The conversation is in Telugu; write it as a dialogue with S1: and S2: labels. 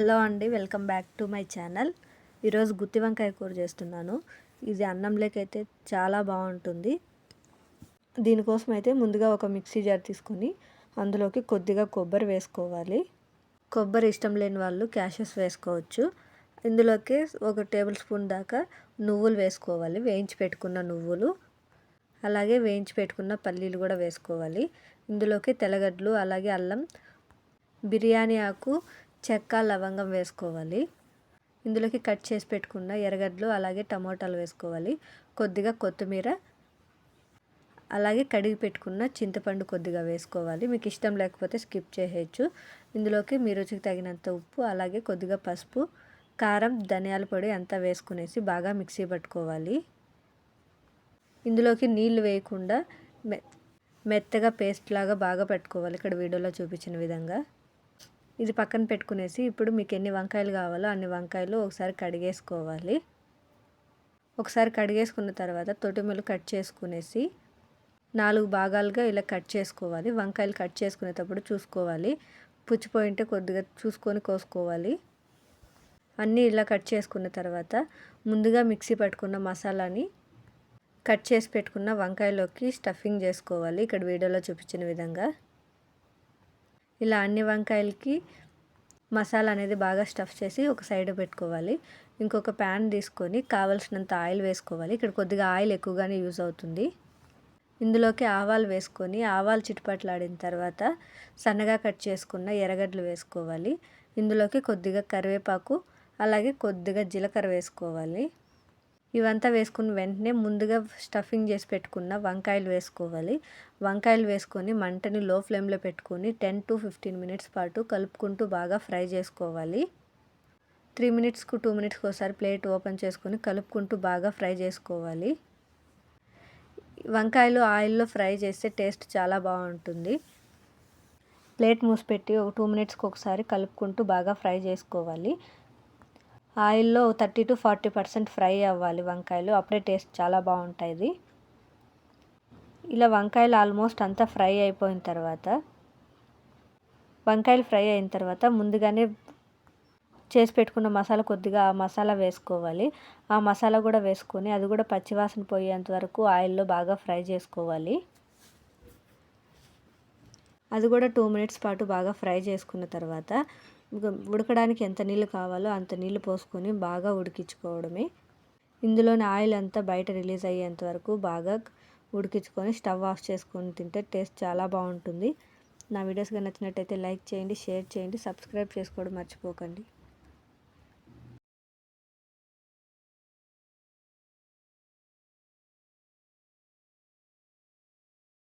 S1: హలో అండి welcome back to my channel. ఈరోజు గుత్తి వంకాయ కూర చేస్తున్నాను. ఇది అన్నంలోకి అయితే చాలా బాగుంటుంది. దీనికోసం అయితే ముందుగా ఒక మిక్సీ జార్ తీసుకొని అందులోకి కొద్దిగా కొబ్బరి వేసుకోవాలి. కొబ్బరి ఇష్టం లేని వాళ్ళు క్యాషెస్ వేసుకోవచ్చు. ఇందులోకి ఒక టేబుల్ స్పూన్ దాకా నువ్వులు వేసుకోవాలి వేయించి పెట్టుకున్న నువ్వులు. అలాగే వేయించి పెట్టుకున్న పల్లీలు కూడా వేసుకోవాలి. ఇందులోకి తెల్లగడ్డలు అలాగే అల్లం బిర్యానీ ఆకు చెక్క లవంగం వేసుకోవాలి. ఇందులోకి కట్ చేసి పెట్టుకున్న ఎర్రగడ్డలు అలాగే టమోటాలు వేసుకోవాలి. కొద్దిగా కొత్తిమీర అలాగే కడిగి పెట్టుకున్న చింతపండు కొద్దిగా వేసుకోవాలి. మీకు ఇష్టం లేకపోతే స్కిప్ చేయవచ్చు ఇందులోకి మీ రుచికి తగినంత ఉప్పు అలాగే కొద్దిగా పసుపు కారం ధనియాల పొడి అంతా వేసుకునేసి బాగా మిక్సీ పట్టుకోవాలి. ఇందులోకి నీళ్ళు వేయకుండా మె మెత్తగా పేస్ట్ లాగా బాగా పెట్టుకోవాలి. ఇక్కడ వీడియోలో చూపించిన విధంగా. ఇది పక్కన పెట్టుకునేసి ఇప్పుడు మీకు ఎన్ని వంకాయలు కావాలో అన్ని వంకాయలు ఒకసారి కడిగేసుకోవాలి. ఒకసారి కడిగేసుకున్న తర్వాత తొటిమలు కట్ చేసుకునేసి నాలుగు భాగాలుగా ఇలా కట్ చేసుకోవాలి. వంకాయలు కట్ చేసుకునేటప్పుడు చూసుకోవాలి. పుచ్చిపోయింటే కొద్దిగా చూసుకొని కోసుకోవాలి. అన్నీ ఇలా కట్ చేసుకున్న తర్వాత ముందుగా మిక్సీ పట్టుకున్న మసాలాని కట్ చేసి పెట్టుకున్న వంకాయలోకి స్టఫింగ్ చేసుకోవాలి. ఇక్కడ వీడియోలో చూపించిన విధంగా. ఇలా అన్ని వంకాయలకి మసాలా అనేది బాగా స్టఫ్ చేసి ఒక సైడ్ పెట్టుకోవాలి. ఇంకొక ప్యాన్ తీసుకొని కావలసినంత ఆయిల్ వేసుకోవాలి. ఇక్కడ కొద్దిగా ఆయిల్ ఎక్కువగానే యూజ్ అవుతుంది. ఇందులోకి ఆవాలు వేసుకొని ఆవాలు చిటుపట్లాడిన తర్వాత సన్నగా కట్ చేసుకున్న ఎర్రగడ్డలు వేసుకోవాలి. ఇందులోకి కొద్దిగా కరివేపాకు అలాగే కొద్దిగా జీలకర్ర వేసుకోవాలి. ఇవంతా వేసుకున్న వెంటనే ముందుగా స్టఫింగ్ చేసి పెట్టుకున్న వంకాయలు వేసుకోవాలి. వంకాయలు వేసుకొని మంటని లో ఫ్లేమ్లో పెట్టుకొని టెన్ టు ఫిఫ్టీన్ మినిట్స్ పాటు కలుపుకుంటూ బాగా ఫ్రై చేసుకోవాలి. త్రీ మినిట్స్కు టూ మినిట్స్కి ఒకసారి ప్లేట్ ఓపెన్ చేసుకొని కలుపుకుంటూ బాగా ఫ్రై చేసుకోవాలి. వంకాయలు ఆయిల్లో ఫ్రై చేస్తే టేస్ట్ చాలా బాగుంటుంది. ప్లేట్ మూసిపెట్టి ఒక టూ మినిట్స్కి ఒకసారి కలుపుకుంటూ బాగా ఫ్రై చేసుకోవాలి. ఆయిల్లో thirty to forty percent fry అవ్వాలి వంకాయలు. అప్పుడే టేస్ట్ చాలా బాగుంటుంది ఇలా వంకాయలు ఆల్మోస్ట్ అంతా ఫ్రై అయిపోయిన తర్వాత వంకాయలు ఫ్రై అయిన తర్వాత ముందుగానే చేసి పెట్టుకున్న మసాలా కొద్దిగా ఆ మసాలా వేసుకోవాలి. ఆ మసాలా కూడా వేసుకొని అది కూడా పచ్చివాసన పోయేంత వరకు ఆయిల్లో బాగా ఫ్రై చేసుకోవాలి. అది కూడా టూ మినిట్స్ పాటు బాగా ఫ్రై చేసుకున్న తర్వాత ఉడకడానికి ఎంత నీళ్ళు కావాలో అంత నీళ్ళు పోసుకొని బాగా ఉడికించుకోవడమే. ఇందులోని ఆయిల్ అంతా బయట రిలీజ్ అయ్యేంత వరకు బాగా ఉడికించుకొని స్టవ్ ఆఫ్ చేసుకొని తింటే టేస్ట్ చాలా బాగుంటుంది. నా వీడియోస్ నచ్చినట్టయితే లైక్ చేయండి షేర్ చేయండి సబ్స్క్రైబ్ చేసుకోవడం మర్చిపోకండి.